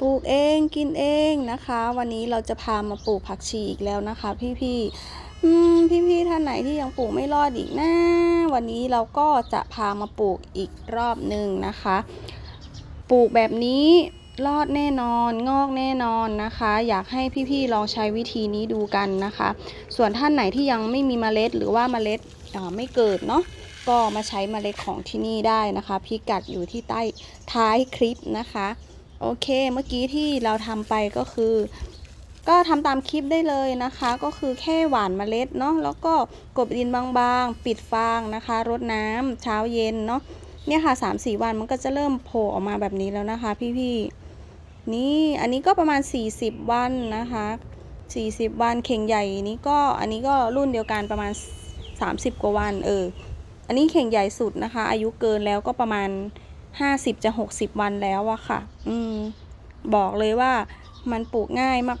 ปลูกเองกินเองนะคะ วันนี้เราจะพามาปลูกผักชีอีกแล้วนะคะ พี่ๆอืมพี่ๆท่านไหนที่ยังปลูกไม่รอดอีกนะวันนี้เราก็จะพามาปลูกอีกรอบหนึ่งนะคะ ปลูกแบบนี้รอดแน่นอนงอกแน่นอนนะคะ อยากให้พี่ๆลองใช้วิธีนี้ดูกันนะคะ ส่วนท่านไหนที่ยังไม่มีเมล็ดหรือว่าเมล็ดไม่เกิดเนาะก็มาใช้เมล็ดของที่นี่ได้นะคะ พิกัดอยู่ที่ใต้ท้ายคลิปนะคะ โอเคเมื่อกี้ที่เราทำไปก็คือ ก็ทำตามคลิปได้เลยนะคะ ก็คือแค่หว่านเมล็ดเนาะแล้วก็กบดินบางๆ ปิดฟางนะคะรดน้ำเช้าเย็นเนาะเนี่ยค่ะ3-4วันมันก็จะเริ่มโผล่ออกมาแบบนี้แล้วนะคะ พี่ๆนี่อันนี้ก็ประมาณ 40 วันนะคะ40 วันเข่งใหญ่นี้ก็อันนี้ก็รุ่นเดียวกันประมาณ 30 กว่าวันเอออันนี้เข่งใหญ่สุดนะคะ อายุเกินแล้วก็ประมาณ ห้าสิบจะหกสิบวันแล้วอะค่ะ อืม บอกเลยว่ามันปลูกง่ายมาก